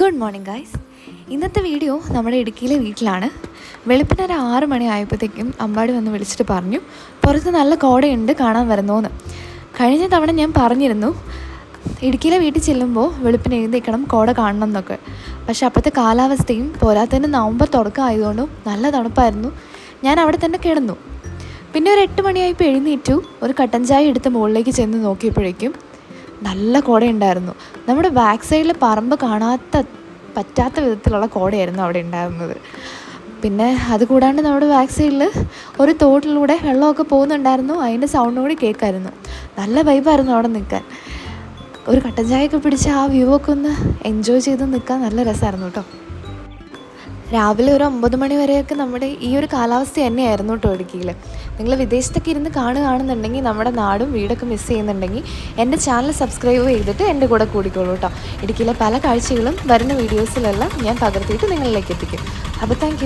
Good morning guys ഇന്നത്തെ video നമ്മുടെ ഇടുക്കിയിലെ വീട്ടിലാണ്. വെളുപ്പിന് ഒരു ആറ് മണി ആയപ്പോഴത്തേക്കും അമ്പാടി വന്ന് വിളിച്ചിട്ട് പറഞ്ഞു പുറത്ത് നല്ല കോടയുണ്ട് കാണാൻ വരുന്നോന്ന്. കഴിഞ്ഞ തവണ ഞാൻ പറഞ്ഞിരുന്നു ഇടുക്കിയിലെ വീട്ടിൽ ചെല്ലുമ്പോൾ വെളുപ്പിന് എഴുന്നേക്കണം കോട കാണണം എന്നൊക്കെ. പക്ഷെ അപ്പോഴത്തെ കാലാവസ്ഥയും പോരാത്തതിന് നവംബർ തുടക്കം ആയതുകൊണ്ടും നല്ല തണുപ്പായിരുന്നു. ഞാൻ അവിടെ തന്നെ കിടന്നു. പിന്നെ ഒരു എട്ട് മണിയായപ്പോൾ എഴുന്നേറ്റു ഒരു കട്ടൻ ചായ എടുത്ത് മുകളിലേക്ക് ചെന്ന് നോക്കിയപ്പോഴേക്കും നല്ല കോടയുണ്ടായിരുന്നു. നമ്മുടെ ബാക്ക് സൈഡിൽ പറമ്പ് കാണാത്ത പറ്റാത്ത വിധത്തിലുള്ള കോടയായിരുന്നു അവിടെ ഉണ്ടായിരുന്നത്. പിന്നെ അത് കൂടാണ്ട് നമ്മുടെ ബാക്ക് സൈഡിൽ ഒരു തോട്ടിലൂടെ വെള്ളമൊക്കെ പോകുന്നുണ്ടായിരുന്നു. അതിന്റെ സൗണ്ട് കൂടി കേൾക്കായിരുന്നു. നല്ല വൈബായിരുന്നു അവിടെ നിൽക്കാൻ. ഒരു കട്ടൻ ചായയൊക്കെ പിടിച്ച് ആ വ്യൂ ഒക്കെ ഒന്ന് എൻജോയ് ചെയ്ത് നിൽക്കാൻ നല്ല രസമായിരുന്നു കേട്ടോ. രാവിലെ ഒരു ഒമ്പത് മണി വരെയൊക്കെ നമ്മുടെ ഈ ഒരു കാലാവസ്ഥ തന്നെയായിരുന്നു കേട്ടോ ഇടുക്കിയിൽ നിങ്ങൾ വിദേശത്തൊക്കെ ഇരുന്ന് കാണുകയാണെന്നുണ്ടെങ്കിൽ നമ്മുടെ നാടും വീടൊക്കെ മിസ് ചെയ്യുന്നുണ്ടെങ്കിൽ എന്റെ ചാനൽ സബ്സ്ക്രൈബ് ചെയ്തിട്ട് എന്റെ കൂടെ കൂടിക്കോളൂ കേട്ടോ. ഇടുക്കിയിലെ പല കാഴ്ചകളും വരുന്ന വീഡിയോസിലെല്ലാം ഞാൻ പകർത്തിയിട്ട് നിങ്ങളിലേക്ക് എത്തിക്കും. അപ്പോൾ താങ്ക്